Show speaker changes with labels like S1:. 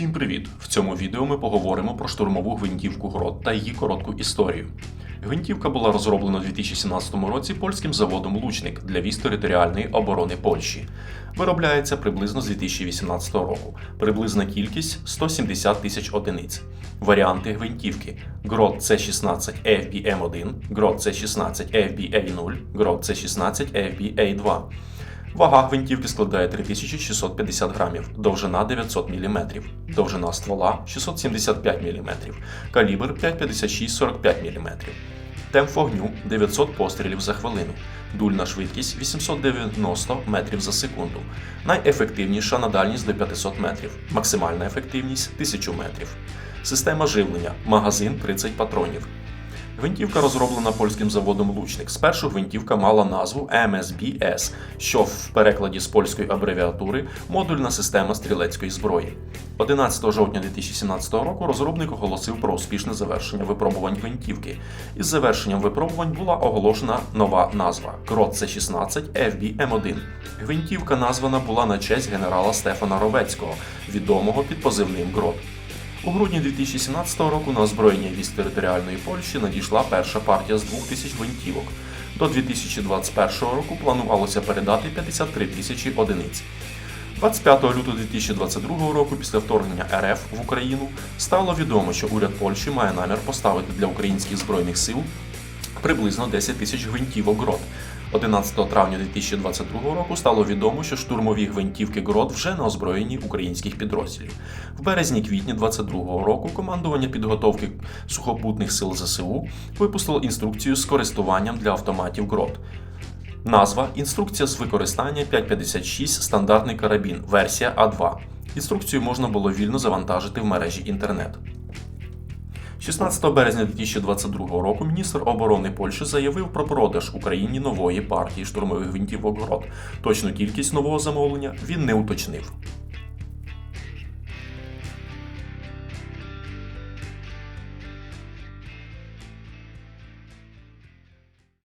S1: Всім привіт! В цьому відео ми поговоримо про штурмову гвинтівку Грот та її коротку історію. Гвинтівка була розроблена у 2017 році польським заводом Лучник для військ територіальної оборони Польщі. Виробляється приблизно з 2018 року. Приблизна кількість 170 тисяч одиниць. Варіанти гвинтівки: Грот C16 FBM1, Грот C16 FBA0, Грот C16 FBA2. Вага гвинтівки складає 3650 грамів, довжина 900 мм, довжина ствола 675 мм, калібр 5,56-45 мм. Темп вогню 900 пострілів за хвилину, дульна швидкість 890 метрів за секунду, найефективніша на дальність до 500 метрів, максимальна ефективність 1000 метрів. Система живлення, магазин 30 патронів. Гвинтівка розроблена польським заводом Лучник. Спершу гвинтівка мала назву MSBS, що в перекладі з польської абревіатури модульна система стрілецької зброї. 11 жовтня 2017 року розробник оголосив про успішне завершення випробувань гвинтівки. Із завершенням випробувань була оголошена нова назва Крот C16 FBM1. Гвинтівка названа була на честь генерала Стефана Ровецького, відомого під позивним Грот. У грудні 2017 року на озброєння військ територіальної Польщі надійшла перша партія з 2000 гвинтівок. До 2021 року планувалося передати 53 тисячі одиниць. 25 лютого 2022 року, після вторгнення РФ в Україну, стало відомо, що уряд Польщі має намір поставити для українських збройних сил приблизно 10 тисяч гвинтівок ГРОТ. 11 травня 2022 року стало відомо, що штурмові гвинтівки ГРОТ вже на озброєнні українських підрозділів. В березні-квітні 2022 року командування підготовки сухопутних сил ЗСУ випустило інструкцію з користуванням для автоматів ГРОТ. Назва інструкція з використання 556 стандартний карабін, версія А2. Інструкцію можна було вільно завантажити в мережі інтернет. 16 березня 2022 року міністр оборони Польщі заявив про продаж Україні нової партії штурмових гвинтівок ГРОТ. Точну кількість нового замовлення він не уточнив.